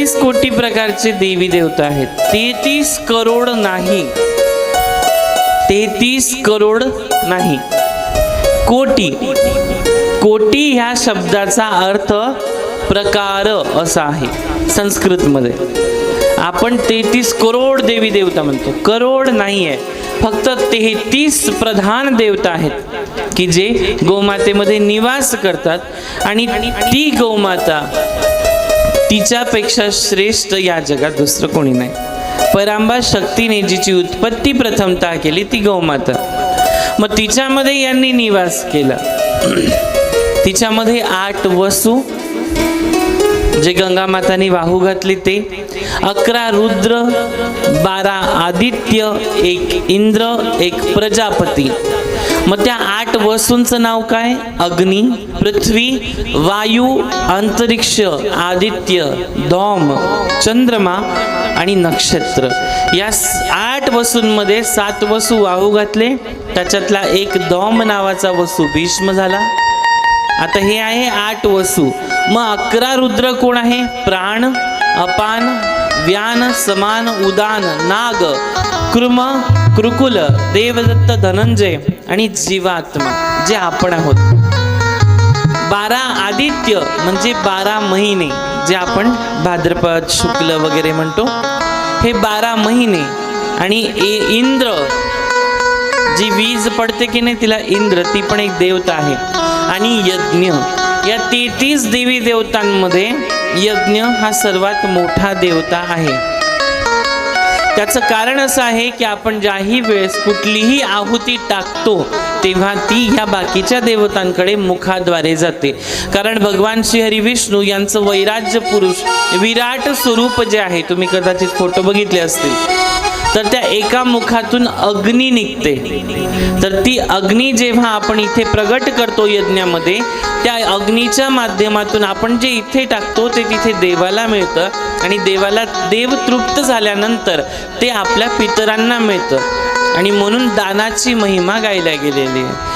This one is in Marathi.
तेहतीस कोटी प्रकारचे देवी देवता आहेत. तेहतीस करोड नाही. तेहतीस करोड नाही. कोटी. कोटी ह्या शब्दाचा अर्थ प्रकार असा आहे संस्कृतमध्ये. आपण तेहतीस करोड देवी देवता म्हणतो. करोड नाही आहे फक्त तेहतीस प्रधान देवता आहेत की जे गोमातेमध्ये निवास करतात आणि ती गोमाता तिच्यापेक्षा श्रेष्ठ या जगात दुसरं कोणी नाही. परांबा शक्तीने जिची उत्पत्ती प्रथमतः केली ती गौमाता. मग तिच्यामध्ये यांनी निवास केला. तिच्यामध्ये आठ वसू जे गंगामाताने वाहू घातली ते अकरा रुद्र बारा आदित्य एक इंद्र एक प्रजापती. मग त्या आठ वसूंचं नाव काय? अग्नी पृथ्वी वायू अंतरिक्ष आदित्य धौम चंद्रमा आणि नक्षत्र. या आठ वसूंमध्ये सात वसू वाहू घातले. त्याच्यातला एक दौम नावाचा वसू भीष्म झाला. आता हे आहे आठ वसू मग अकरा रुद्र कोण आहे? प्राण अपान व्यान समान उदान नाग कृम कृकुल देवदत्त धनंजय आणि जीवात्मा जे आपण आहोत. बारा आदित्य म्हणजे बारा महिने जे आपण भाद्रपद शुक्ल वगैरे म्हणतो. हे बारा महिने आणि ए- इंद्र जी वीज पडते की नाही तिला इंद्र ती पण एक देवता आहे. आणि यज्ञ या तेहतीस देवी देवतांमध्ये यज्ञ हा सर्वात मोठा देवता आहे. त्याचं कारण असं आहे की आपण ज्याही वेळेस कुठलीही आहुती टाकतो तेव्हा ती ह्या बाकीच्या देवतांकडे मुखाद्वारे जाते. कारण भगवान श्री हरी विष्णू यांचं वैराज्य पुरुष विराट स्वरूप जे आहे तुम्ही कदाचित फोटो बघितले असतील. तर त्या एका मुखातून अग्नी निघते. तर ती अग्नी जेव्हा आपण इथे प्रगट करतो यज्ञामध्ये त्या अग्नीच्या माध्यमातून आपण जे इथे टाकतो ते तिथे देवाला मिळतं. आणि देवाला देव तृप्त झाल्यानंतर ते आपल्या पितरांना मिळतं. आणि म्हणून दानाची महिमा गायल्या गेलेली आहे.